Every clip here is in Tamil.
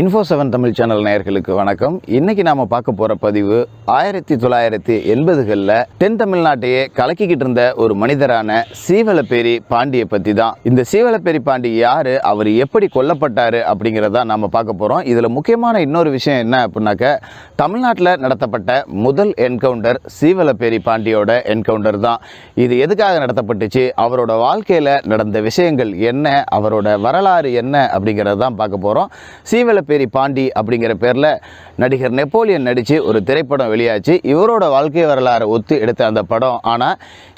இன்ஃபோ செவன் தமிழ் சேனல் நேயர்களுக்கு வணக்கம். இன்னைக்கு நாம பார்க்க போற பதிவு ஆயிரத்தி தொள்ளாயிரத்தி எண்பதுகளில் தென் தமிழ்நாட்டையே கலக்கிக்கிட்டு இருந்த ஒரு மனிதரான சீவலப்பேரி பாண்டியை பத்தி தான். இந்த சீவலப்பேரி பாண்டி யாரு? அவர் எப்படி கொல்லப்பட்டாரு அப்படிங்கிறத நாம பார்க்க போறோம். இதுல முக்கியமான இன்னொரு விஷயம் என்ன அப்படின்னாக்க தமிழ்நாட்டில் நடத்தப்பட்ட முதல் என்கவுண்டர் சீவலப்பேரி பாண்டியோட என்கவுண்டர் தான். இது எதுக்காக நடத்தப்பட்டுச்சு? அவரோட வாழ்க்கையில் நடந்த விஷயங்கள் என்ன? அவரோட வரலாறு என்ன அப்படிங்கிறதான் பார்க்க போகிறோம் சீவலப்பேரி பாண்டி அப்படிங்கிற பேரில் நடிகர் நெப்போலியன் நடித்து ஒரு திரைப்படம் வெளியாச்சு. இவரோட வாழ்க்கை வரலாறை ஒத்து எடுத்த அந்த படம். ஆனால்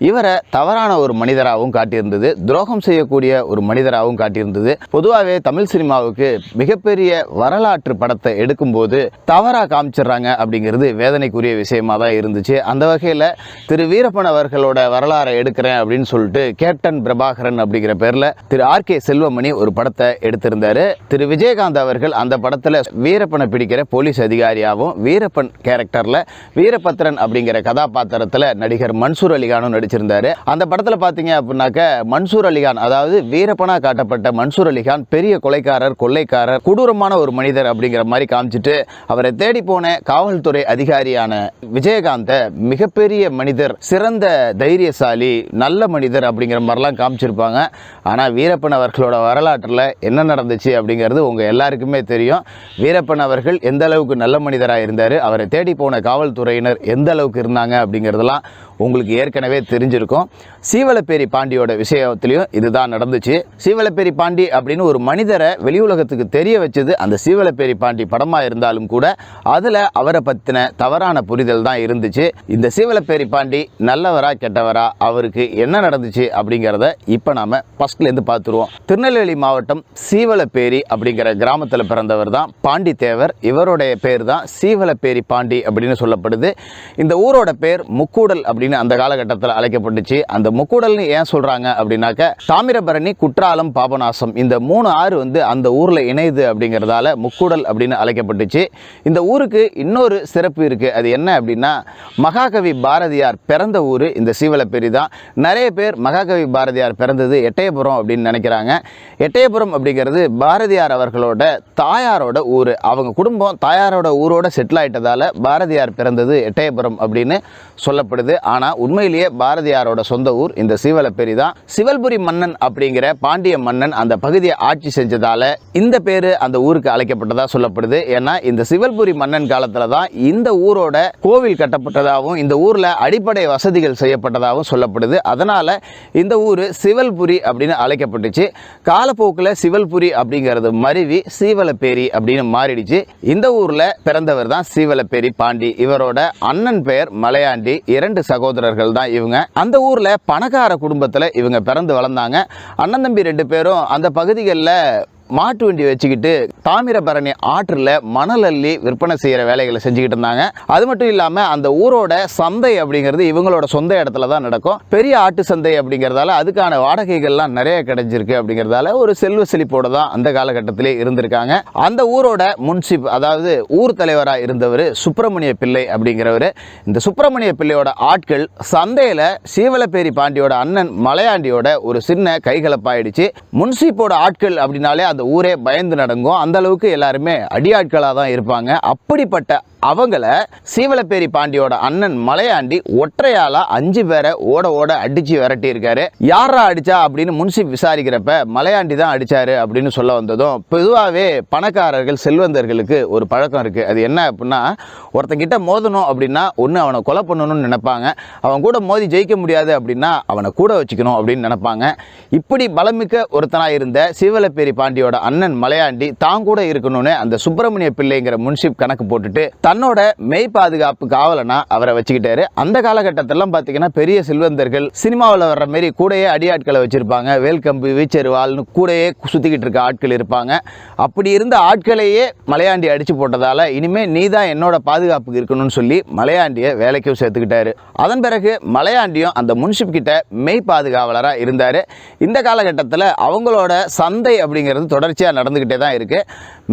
இவரை தவறான ஒரு மனிதராகவும் காட்டியிருந்தது. துரோகம் செய்யக்கூடிய ஒரு மனிதராகவும் காட்டியிருந்தது. பொதுவாகவே தமிழ் சினிமாவுக்கு மிகப்பெரிய வரலாற்று படத்தை எடுக்கும்போது தவறாக காமிச்சிடுறாங்க அப்படிங்கிறது வேதனைக்குரிய விஷயமா தான் இருந்துச்சு. அந்த வகையில் திரு வீரப்பன் அவர்களோட வரலாறை எடுக்கிறேன் அப்படின்னு சொல்லிட்டு கேப்டன் பிரபாகரன் அப்படிங்கிற பேரில் திரு ஆர் கே செல்வமணி ஒரு படத்தை எடுத்திருந்தாரு. திரு விஜயகாந்த் அவர்கள் அந்த படத்தில் வீரப்பனை பிடிக்கிற போலீஸ் அதிகாரியாகவும் வீரப்பன் கேரக்டரில் வீரபத்ரன் அப்படிங்கிற கதாபாத்திரத்தில் நடிகர் மன்சூர் அலிகானும் நடிச்சிருந்தாரு. அந்த படத்தில் பார்த்தீங்க அப்படின்னாக்க மன்சூர் அலிகான் அதாவது வீரப்பனாக காட்டப்பட்ட மன்சூர் அலிகான் பெரிய கொலைக்காரர் கொள்ளைக்காரர் கொடூரமான ஒரு மனிதர் அப்படிங்கிற மாதிரி காமிச்சிட்டு அவரை தேடி போன காவல்துறை அதிகாரியான விஜயகாந்த மிகப்பெரிய மனிதர் சிறந்த தைரியசாலி நல்ல மனிதர் அப்படிங்கிற மாதிரிலாம் காமிச்சிருப்பாங்க. ஆனால் வீரப்பன் அவர்களோட வரலாற்றில் என்ன நடந்துச்சு அப்படிங்கிறது உங்கள் எல்லாருக்குமே தெரியும். வீரப்பன் அவர்கள் எந்த அளவுக்கு நல்ல மனிதராக இருந்தார் அவரை தேடி போன காவல்துறையினர் எந்த அளவுக்கு இருந்தாங்க அப்படிங்கிறதெல்லாம் உங்களுக்கு ஏற்கனவே தெரிஞ்சிருக்கும். சீவலப்பேரி பாண்டியோட விஷயத்திலையும் இதுதான் நடந்துச்சு. சீவலப்பேரி பாண்டி அப்படின்னு ஒரு மனிதரை வெளி உலகத்துக்கு தெரிய வச்சது அந்த சீவலப்பேரி பாண்டி படமாக இருந்தாலும் கூட அதில் அவரை பற்றின தவறான புரிதல் தான் இருந்துச்சு. இந்த சீவலப்பேரி பாண்டி நல்லவரா கெட்டவரா அவருக்கு என்ன நடந்துச்சு அப்படிங்கிறத இப்போ நாம் ஃபஸ்ட்லேருந்து பார்த்துருவோம். திருநெல்வேலி மாவட்டம் சீவலப்பேரி அப்படிங்கிற கிராமத்தில் பிறந்தவர் தான் பாண்டி தேவர் இவருடைய பேர் தான் சீவலப்பேரி பாண்டி அப்படின்னு சொல்லப்படுது. இந்த ஊரோட பேர் முக்கூடல் அப்படின்னு அந்த காலகட்டத்தில் அழைக்கப்பட்டுச்சு. அந்த முக்கூடல்னு ஏன் சொல்கிறாங்க அப்படின்னாக்க தாமிரபரணி குற்றாலம் பாபநாசம் இந்த மூணு ஆறு வந்து அந்த ஊரில் இணையுது அப்படிங்கிறதால முக்கூடல் அப்படின்னு அழைக்கப்பட்டுச்சு. இந்த ஊருக்கு இன்னொரு சிறப்பு இருக்குது அது என்ன அப்படின்னா மகாகவி பாரதியார் பிறந்த ஊர் இந்த சீவலப்பேரி தான். நிறைய பேர் மகாகவி பாரதியார் பிறந்தது எட்டயபுரம் அப்படின்னு நினைக்கிறாங்க. எட்டயபுரம் அப்படிங்கிறது பாரதியார் அவர்களோட தாயாரோட ஊர். அவங்க குடும்பம் தாயாரோட ஊரோட செட்டில் ஆயிட்டதால் பாரதியார் பிறந்தது எட்டயபுரம் அப்படின்னு சொல்லப்படுது. ஆனால் உண்மையிலேயே பாரதியாரோட சொந்த ஊர் இந்த சீவலப்பேரி தான். சிவல்புரி மன்னன் அப்படிங்கிற பாண்டிய மன்னன் அந்த பகுதியை ஆட்சி செஞ்சதால இந்த பேர் அந்த ஊருக்கு அழைக்கப்பட்டதா சொல்லப்படுது. ஏன்னா இந்த சிவல்புரி மன்னன் காலத்தில் தான் இந்த ஊரோட கோவில் கட்டப்பட்டதாகவும் இந்த ஊரில் அடிப்படை வசதிகள் செய்யப்பட்டதாகவும் சொல்லப்படுது. அதனால இந்த ஊர் சிவல்புரி அப்படின்னு அழைக்கப்பட்டுச்சு. காலப்போக்கில் சிவல்புரி அப்படிங்கிறது மருவி சீவலப்பேரி அப்படின்னு மாறிடுச்சு. இந்த ஊரில் பிறந்தவர் தான் சீவலப்பேரி பாண்டி. இவரோட அண்ணன் பெயர் மலையாண்டி. இரண்டு சகோதரர்கள் தான் இவங்க. அந்த ஊரில் பணக்கார குடும்பத்தில் இவங்க பிறந்து வளர்ந்தாங்க. அண்ணன் தம்பி ரெண்டு பேரும் அந்த பகுதிகளில் மாட்டு வண்டி வச்சுக்கிட்டு தாமிரபரணி ஆற்றில் மணல் அள்ளி விற்பனை செய்கிற வேலைகளை செஞ்சுக்கிட்டு இருந்தாங்க. அது மட்டும் இல்லாமல் அந்த ஊரோட சந்தை அப்படிங்கிறது இவங்களோட சொந்த இடத்துல தான் நடக்கும். பெரிய ஆட்டு சந்தை அப்படிங்கிறதால அதுக்கான வாடகைகள்லாம் நிறைய கிடைச்சிருக்கு அப்படிங்கிறதால ஒரு செல்வ செழிப்போடு தான் அந்த காலகட்டத்திலே இருந்திருக்காங்க. அந்த ஊரோட முன்சிப் அதாவது ஊர் தலைவராக இருந்தவர் சுப்பிரமணிய பிள்ளை அப்படிங்கிறவர். இந்த சுப்பிரமணிய பிள்ளையோட ஆட்கள் சந்தையில் சீவலப்பேரி பாண்டியோட அண்ணன் மலையாண்டியோட ஒரு சின்ன கைகலப்பாயிடுச்சு. முன்சிப்போட ஆட்கள் அப்படின்னாலே அந்த ஊரே பயந்து நடங்கும் அந்த அளவுக்கு எல்லாருமே அடியாட்களாக தான் இருப்பாங்க. அப்படிப்பட்ட அவங்கள சீவலப்பேரி பாண்டியோட அண்ணன் மலையாண்டி ஒற்றையால அஞ்சு பேரை ஓட ஓட அடிச்சு விரட்டி இருக்காரு யாரா அடிச்சா அப்படின்னு முன்சி விசாரிக்கிறப்ப மலையாண்டி தான் அடிச்சாரு அப்படின்னு சொல்ல வந்ததும் பொதுவாகவே பணக்காரர்கள் செல்வந்தர்களுக்கு ஒரு பழக்கம் இருக்கு. அது என்ன அப்படின்னா ஒருத்தங்கிட்ட மோதணும் அப்படின்னா ஒன்று அவனை கொலை பண்ணணும்னு நினைப்பாங்க. அவன் கூட மோதி ஜெயிக்க முடியாது அப்படின்னா அவனை கூட வச்சுக்கணும் அப்படின்னு நினைப்பாங்க. இப்படி பலமிக்க ஒருத்தனாக இருந்த சீவலப்பேரி பாண்டியோட அண்ணன் மலையாண்டி தான் கூட இருக்கணும்னு அந்த சுப்பிரமணிய பிள்ளைங்கிற முன்சிப் கணக்கு போட்டுட்டு தன்னோட மெய் பாதுகாப்பு காவலனா அவரை வச்சுக்கிட்டாரு. அந்த காலகட்டத்திலாம் பார்த்தீங்கன்னா பெரிய செல்வந்தர்கள் சினிமாவில் வர்ற மாரி கூடயே அடியாட்களை வச்சிருப்பாங்க. வேல்கம்பு வீச்செருவாள்னு கூடயே சுற்றிக்கிட்டு இருக்க ஆட்கள் இருப்பாங்க. அப்படி இருந்த ஆட்களையே மலையாண்டி அடிச்சு போட்டதால இனிமே நீ தான் என்னோட பாதுகாப்புக்கு இருக்கணும்னு சொல்லி மலையாண்டியை வேலைக்கும் சேர்த்துக்கிட்டாரு. அதன் பிறகு மலையாண்டியும் அந்த முன்சிப் கிட்ட மெய் பாதுகாவலராக இருந்தார். இந்த காலகட்டத்தில் அவங்களோட சந்தை அப்படிங்கிறது தொடர்ச்சியாக நடந்துக்கிட்டே தான் இருக்குது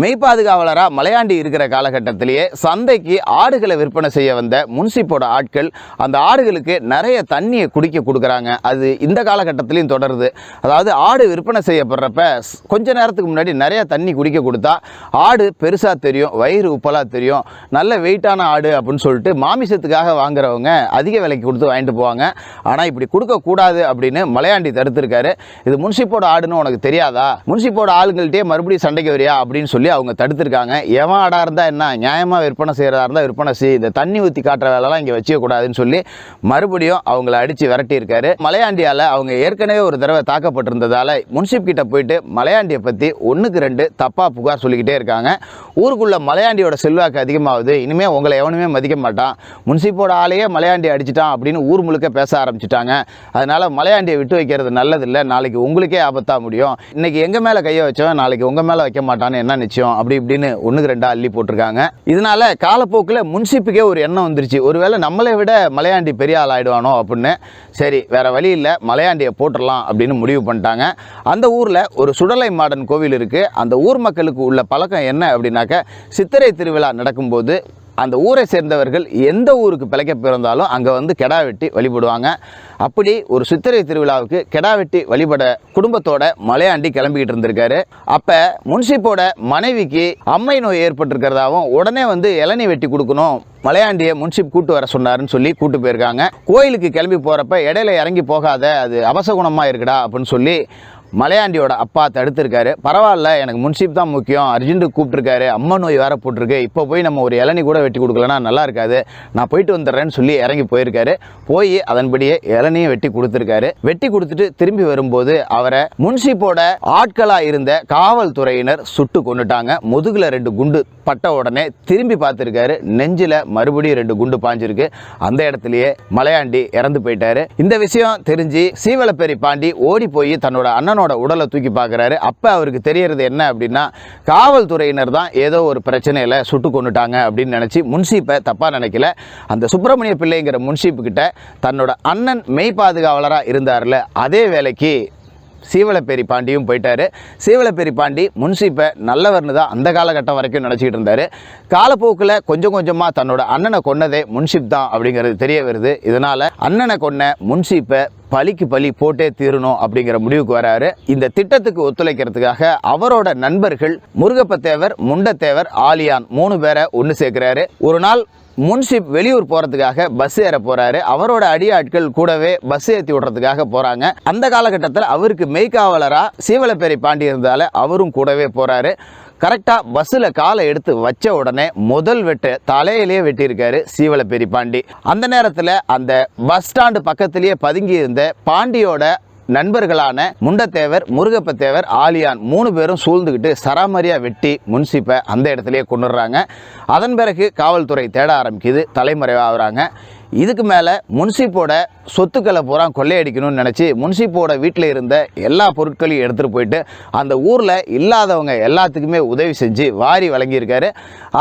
மெய்ப்பாதுகாவலராக மலையாண்டி இருக்கிற காலகட்டத்திலேயே சந்தைக்கு ஆடுகளை விற்பனை செய்ய வந்த முன்சிப்போட ஆட்கள் அந்த ஆடுகளுக்கு நிறைய தண்ணியை குடிக்க கொடுக்குறாங்க. அது இந்த காலகட்டத்திலையும் தொடருது. அதாவது ஆடு விற்பனை செய்யப்படுறப்ப கொஞ்ச நேரத்துக்கு முன்னாடி நிறைய தண்ணி குடிக்க கொடுத்தா ஆடு பெருசாக தெரியும் வயிறு உப்பலாக தெரியும் நல்ல வெயிட்டான ஆடு அப்படின்னு சொல்லிட்டு மாமிசத்துக்காக வாங்குறவங்க அதிக விலைக்கு கொடுத்து வாங்கிட்டு போவாங்க. ஆனால் இப்படி கொடுக்கக்கூடாது அப்படின்னு மலையாண்டி தடுத்திருக்காரு. இது முன்சிப்போட ஆடுன்னு உனக்கு தெரியாதா? முன்சிப்போட ஆளுங்கள்ட்டே மறுபடியும் சண்டைக்கு வரியா அப்படின்னு சொல்லி அவங்க தடுத்திருக்காங்க. எவன் அடா இருந்தால் என்ன? நியாயமாக விற்பனை செய்கிறதா இருந்தால் விற்பனை செய். இந்த தண்ணி ஊற்றி காட்டுற வேலைலாம் இங்கே வச்சுக்கக்கூடாதுன்னு சொல்லி மறுபடியும் அவங்கள அடித்து விரட்டியிருக்காரு. மலையாண்டியால் அவங்க ஏற்கனவே ஒரு தடவை தாக்கப்பட்டிருந்ததால் முன்சிப் கிட்ட போயிட்டு மலையாண்டியை பற்றி ஒன்றுக்கு ரெண்டு தப்பாக புகார் சொல்லிக்கிட்டே இருக்காங்க. ஊருக்குள்ளே மலையாண்டியோட செல்வாக்கு அதிகமாகுது. இனிமேல் உங்களை எவனுமே மதிக்க மாட்டான். முன்சிப்போட ஆளையே மலையாண்டி அடிச்சிட்டான் அப்படின்னு ஊர் முழுக்க பேச ஆரம்பிச்சிட்டாங்க. அதனால் மலையாண்டியை விட்டு வைக்கிறது நல்லதில்லை. நாளைக்கு உங்களுக்கே ஆபத்தாக முடியும். இன்றைக்கி எங்கள் மேலே கையை வச்சோம் நாளைக்கு உங்கள் மேலே வைக்க மாட்டான்னு என்ன நிச்சயம்? அப்படி இப்படின்னு ஒன்றுக்கு ரெண்டா அள்ளி போட்டிருக்காங்க. இதனால காலப்போக்கில் முன்சிப்புக்கே ஒரு எண்ணம் வந்துருச்சு. ஒருவேளை நம்மளை விட மலையாண்டி பெரிய ஆள் ஆகிடுவானோ அப்படின்னு. சரி வேற வழி இல்லை. மலையாண்டியை போட்டுடலாம் அப்படின்னு முடிவு பண்ணிட்டாங்க. அந்த ஊரில் ஒரு சுடலை மாடன் கோவில் இருக்குது அந்த ஊர் மக்களுக்கு உள்ள பழக்கம் என்ன அப்படின்னாக்க சித்திரை திருவிழா நடக்கும்போது அந்த ஊரை சேர்ந்தவர்கள் எந்த ஊருக்கு பிழைக்க பிறந்தாலும் அங்கே வந்து கெடா வெட்டி வழிபடுவாங்க. அப்படி ஒரு சித்திரை திருவிழாவுக்கு கெடா வெட்டி வழிபட குடும்பத்தோட மலையாண்டி கிளம்பிக்கிட்டு இருந்திருக்காரு. அப்போ முன்சிப்போட மனைவிக்கு அம்மை நோய் ஏற்பட்டிருக்கிறதாவும் உடனே வந்து இளநீ வெட்டி கொடுக்கணும் மலையாண்டியை முன்சிப் கூட்டு வர சொன்னாருன்னு சொல்லி கூட்டு போயிருக்காங்க. கோயிலுக்கு கிளம்பி போகிறப்ப இடையில இறங்கி போகாத அது அவசகுணமாக இருக்குடா அப்படின்னு சொல்லி மலையாண்டியோட அப்பா தடுத்திருக்காரு பரவாயில்ல எனக்கு முன்சிப் தான் முக்கியம். அர்ஜென்ட்டு கூப்பிட்டுருக்காரு. அம்மா நோய் வேற போட்டிருக்கு. இப்போ போய் நம்ம ஒரு இளநி கூட வெட்டி கொடுக்கலனா நல்லா இருக்காது. நான் போயிட்டு வந்துடுறேன்னு சொல்லி இறங்கி போயிருக்காரு. போய் அதன்படியே இளநியும் வெட்டி கொடுத்துருக்காரு. வெட்டி கொடுத்துட்டு திரும்பி வரும்போது அவரை முன்சிப்போட ஆட்களாக இருந்த காவல்துறையினர் சுட்டு கொண்டுட்டாங்க முதுகில் ரெண்டு குண்டு பட்ட உடனே திரும்பி பார்த்துருக்காரு. நெஞ்சில் மறுபடியும் ரெண்டு குண்டு பாஞ்சிருக்கு. அந்த இடத்துலயே மலையாண்டி இறந்து போயிட்டாரு. இந்த விஷயம் தெரிஞ்சு சீவலப்பேரி பாண்டி ஓடி போய் தன்னோட அண்ணனோட உடலை தூக்கி பார்க்குறாரு. அப்போ அவருக்கு தெரியறது என்ன அப்படின்னா காவல்துறையினர் தான் ஏதோ ஒரு பிரச்சனையில் சுட்டு கொண்டுட்டாங்க அப்படின்னு நினச்சி முன்சீப்பை தப்பாக நினைக்கல. அந்த சுப்பிரமணிய பிள்ளைங்கிற முன்சீப்புக்கிட்ட தன்னோட அண்ணன் மெய் பாதுகாவலராக இருந்தார்ல அதே வேலைக்கு சீவலப்பேரி பாண்டியும் போயிட்டாரு. சீவலப்பேரி பாண்டி முன்சீப்பை நல்லவர்னு தான் அந்த காலகட்டம் வரைக்கும் நினச்சிக்கிட்டு இருந்தார். காலப்போக்கில் கொஞ்சம் கொஞ்சமாக தன்னோட அண்ணனை கொன்னதே முன்சீப் தான் அப்படிங்கிறது தெரிய வருது. இதனால் அண்ணனை கொன்ன முன்சீப்பை பலிக்கு பலி போட்டே தீரணும் அப்படிங்கிற முடிவுக்கு வராரு. இந்த திட்டத்துக்கு ஒத்துழைக்கிறதுக்காக அவரோட நண்பர்கள் முருகப்பத்தேவர் முண்டத்தேவர் ஆலியான் மூணு பேரை ஒன்று சேர்க்கிறாரு. ஒரு நாள் முன்சிப் வெளியூர் போகிறதுக்காக பஸ் ஏற போகிறாரு அவரோட அடியாட்கள் கூடவே பஸ் ஏற்றி விடுறதுக்காக போகிறாங்க அந்த காலகட்டத்தில் அவருக்கு மெய்காவலராக சீவலப்பேரி பாண்டி இருந்தால அவரும் கூடவே போகிறாரு கரெக்டாக பஸ்ஸில் காலை எடுத்து வச்ச உடனே முதல் வெட்டு தலையிலேயே வெட்டியிருக்காரு சீவலப்பேரி பாண்டி. அந்த நேரத்தில் அந்த பஸ் ஸ்டாண்டு பக்கத்திலேயே பதுங்கி இருந்த பாண்டியோட நண்பர்களான முண்டத்தேவர் முருகப்பத்தேவர் ஆலியான் மூணு பேரும் சூழ்ந்துக்கிட்டு சராமரியா வெட்டி முன்சிப்பை அந்த இடத்துலயே கொண்டுடுறாங்க. அதன் பிறகு காவல்துறை தேட ஆரம்பிக்குது தலைமறைவாகிறாங்க. இதுக்கு மேலே முன்சிப்போட சொத்துக்களை பூரா கொள்ளையடிக்கணும்னு நினச்சி முன்சிப்போட வீட்டில் இருந்த எல்லா பொருட்களையும் எடுத்துகிட்டு போயிட்டு அந்த ஊரில் இல்லாதவங்க எல்லாத்துக்குமே உதவி செஞ்சு வாரி வழங்கியிருக்காரு.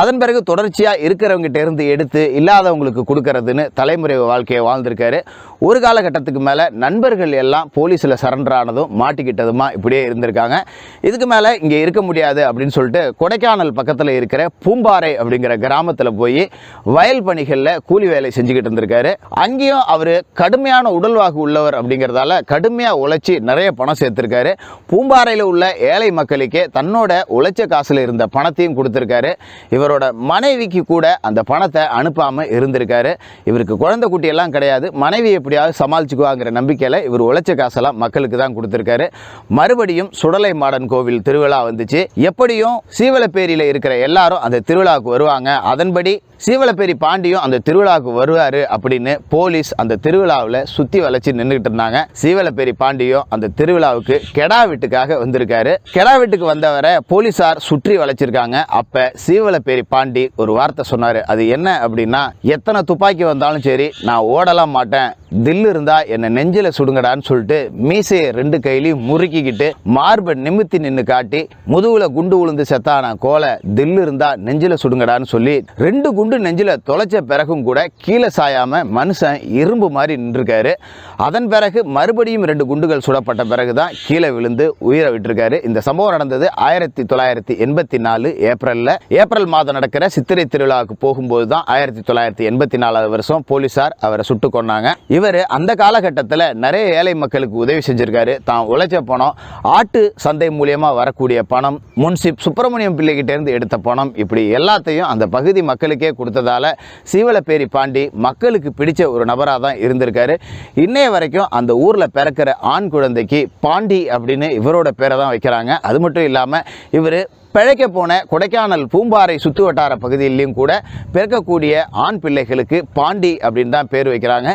அதன் பிறகு தொடர்ச்சியாக இருக்கிறவங்ககிட்ட இருந்து எடுத்து இல்லாதவங்களுக்கு கொடுக்கறதுன்னு தலைமுறை வாழ்க்கையை வாழ்ந்திருக்காரு. ஒரு காலகட்டத்துக்கு மேலே நண்பர்கள் எல்லாம் போலீஸில் சரண்டர் ஆனதும் மாட்டிக்கிட்டதுமா இப்படியே இருந்திருக்காங்க. இதுக்கு மேலே இங்கே இருக்க முடியாது அப்படின்னு சொல்லிட்டு கொடைக்கானல் பக்கத்தில் இருக்கிற பூம்பாறை அப்படிங்கிற கிராமத்தில் போய் வயல் பணிகளில் கூலி வேலை செஞ்சுக்கிட்டு இருந்திருக்காரு. அங்கேயும் அவர் கடுமையான உடல்வாகு உள்ளவர் அப்படிங்கிறதால கடுமையாக உழைச்சி நிறைய பணம் சேர்த்துருக்காரு. பூம்பாறையில் உள்ள ஏழை மக்களுக்கே தன்னோட உழைச்ச காசில் இருந்த பணத்தையும் கொடுத்துருக்காரு. இவரோட மனைவிக்கு கூட அந்த பணத்தை அனுப்பாமல் இருந்திருக்காரு. இவருக்கு குழந்தை குட்டியெல்லாம் கிடையாது. மனைவி எப்படியாவது சமாளிச்சுக்குவாங்கிற நம்பிக்கையில் இவர் உழைச்ச காசெல்லாம் மக்களுக்கு தான் கொடுத்துருக்காரு. மறுபடியும் சுடலை மாடன் கோவில் திருவிழா வந்துச்சு. எப்படியும் சீவலப்பேரியில் இருக்கிற எல்லாரும் அந்த திருவிழாவுக்கு வருவாங்க. அதன்படி சீவலப்பேரி பாண்டியும் அந்த திருவிழாவுக்கு வருவார் அப்படின்னு போலீஸ் அந்த திருவிழாவில் சுற்றி வளைச்சு நின்றுட்டு இருந்தாங்க. சீவலப்பேரி பாண்டியும் அந்த திருவிழாவுக்கு கெடா வீட்டுக்காக வந்திருக்காரு. கெடா வீட்டுக்கு வந்தவரை போலீஸார் சுற்றி வளைச்சிருக்காங்க. அப்போ சீவலப்பேரி பாண்டி ஒரு வார்த்தை சொன்னார். அது என்ன அப்படின்னா எத்தனை துப்பாக்கி வந்தாலும் சரி நான் ஓடலாம் மாட்டேன். தில்லு இருந்தா என்னை நெஞ்சில சுடுங்கடான்னு சொல்லிட்டு மீசையை ரெண்டு கையிலையும் முறுக்கிக்கிட்டு மார்பை நிமித்தி நின்று காட்டி முதுகுல குண்டு விழுந்து செத்தான கோலை தில்லு இருந்தா நெஞ்சில சுடுங்கடான்னு சொல்லி ரெண்டு குண்டு குண்டு நெஞ்சில் தொலைச்ச பிறகும் கூட கீழே சாயாமல் மனுஷன் இரும்பு மாதிரி நின்றுருக்காரு. அதன் பிறகு மறுபடியும் ரெண்டு குண்டுகள் சுடப்பட்ட பிறகு தான் கீழே விழுந்து உயிரை விட்டுருக்காரு. இந்த சம்பவம் நடந்தது ஆயிரத்தி தொள்ளாயிரத்தி எண்பத்தி நாலு ஏப்ரலில். ஏப்ரல் மாதம் நடக்கிற சித்திரை திருவிழாவுக்கு போகும்போது தான் ஆயிரத்தி தொள்ளாயிரத்தி எண்பத்தி நாலாவது வருஷம் போலீசார் அவரை சுட்டு கொன்னாங்க. இவர் அந்த காலகட்டத்தில் நிறைய ஏழை மக்களுக்கு உதவி செஞ்சிருக்காரு. தான் உழைச்ச பணம் ஆட்டு சந்தை மூலியமா வரக்கூடிய பணம் முன்சிப் சுப்பிரமணியம் பிள்ளைகிட்டேருந்து எடுத்த பணம் இப்படி எல்லாத்தையும் அந்த பகுதி மக்களுக்கே கொடுத்ததால சீவலப்பேரி பாண்டி மக்களுக்கு பிடிச்ச ஒரு நபராக தான் இருந்திருக்காரு. இன்னைய வரைக்கும் அந்த ஊரில் பிறக்கிற ஆண் குழந்தைக்கு பாண்டி அப்படின்னு இவரோட பேரை தான் வைக்கிறாங்க. அது மட்டும் இல்லாமல் இவர் பிழைக்க போன கொடைக்கானல் பூம்பாறை சுற்று வட்டார பகுதியிலையும் கூட பிறக்கக்கூடிய ஆண் பிள்ளைகளுக்கு பாண்டி அப்படின்னு தான் பேர் வைக்கிறாங்க.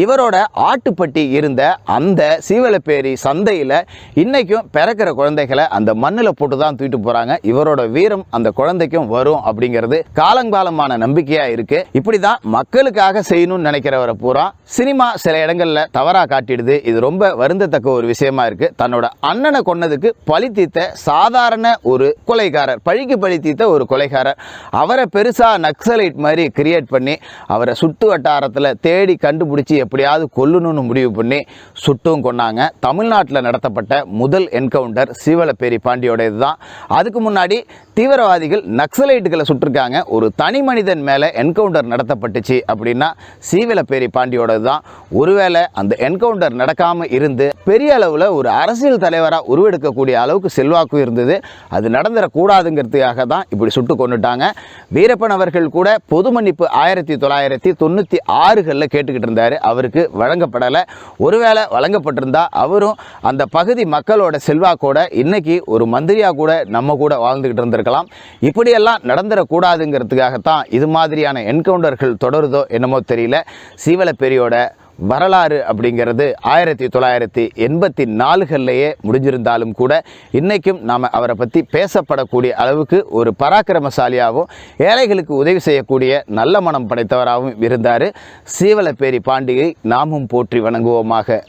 இவரோட ஆட்டுப்பட்டி இருந்த அந்த சீவலப்பேரி சந்தையில் இன்றைக்கும் பிறக்கிற குழந்தைகளை அந்த மண்ணில் போட்டு தான் தூக்கிட்டு போகிறாங்க இவரோட வீரம் அந்த குழந்தைக்கும் வரும் அப்படிங்கிறது காலங்காலமான நம்பிக்கையாக இருக்குது இப்படி தான் மக்களுக்காக செய்யணும்னு நினைக்கிறவரை பூரா சினிமா சில இடங்களில் தவறாக காட்டிடுது. இது ரொம்ப வருந்தத்தக்க ஒரு விஷயமா இருக்குது தன்னோட அண்ணனை கொன்னதுக்கு பழி தீர்த்த சாதாரண ஒரு கொலைகாரர் பழிக்கு பழி தீர்த்த ஒரு கொலைகாரர். அவரை பெருசாக நக்சலைட் மாதிரி கிரியேட் பண்ணி அவரை சுட்டு வட்டாரத்தில் தேடி கண்டுபிடிச்சி எப்படியாவது கொல்லணும்னு முடிவு பண்ணி சுட்டும் கொண்டாங்க தமிழ்நாட்டில் நடத்தப்பட்ட முதல் என்கவுண்டர் சீவலப்பேரி பாண்டியோடையது தான் அதுக்கு முன்னாடி தீவிரவாதிகள் நக்சலைட்டுகளை சுட்டிருக்காங்க. ஒரு தனி மனிதன் மேலே என்கவுண்டர் நடத்தப்பட்டுச்சு அப்படின்னா சீவலப்பேரி பாண்டியோடது தான் ஒருவேளை அந்த என்கவுண்டர் நடக்காமல் இருந்து பெரிய அளவில் ஒரு அரசியல் தலைவராக உருவெடுக்கக்கூடிய அளவுக்கு செல்வாக்கு இருந்தது. அது கூடாதுங்கிறதுக்காக தான் இப்படி சுட்டு கொண்டுட்டாங்க வீரப்பன் அவர்கள் கூட பொது மன்னிப்பு ஆயிரத்தி தொள்ளாயிரத்தி தொண்ணூற்றி ஆறுகளில் கேட்டுக்கிட்டு இருந்தார். அவருக்கு வழங்கப்படலை. ஒருவேளை வழங்கப்பட்டிருந்தால் அவரும் அந்த பகுதி மக்களோட செல்வாக்கோட இன்னைக்கு ஒரு மந்திரியாக கூட நம்ம கூட வாழ்ந்துக்கிட்டு இருந்திருக்கலாம். இப்படியெல்லாம் நடந்துடக்கூடாதுங்கிறதுக்காகத்தான் இது மாதிரியான என்கவுண்டர்கள் தொடருதோ என்னமோ தெரியல. சீவலப்பெரியோட வரலாறு அப்படிங்கிறது ஆயிரத்தி தொள்ளாயிரத்தி எண்பத்தி நாலுகள்லேயே முடிஞ்சிருந்தாலும் கூட இன்றைக்கும் நாம் அவரை பற்றி பேசப்படக்கூடிய அளவுக்கு ஒரு பராக்கிரமசாலியாகவும் ஏழைகளுக்கு உதவி செய்யக்கூடிய நல்ல மனம் படைத்தவராகவும் இருந்தார். சீவலப்பேரி பாண்டியை நாமும் போற்றி வணங்குவோமாக.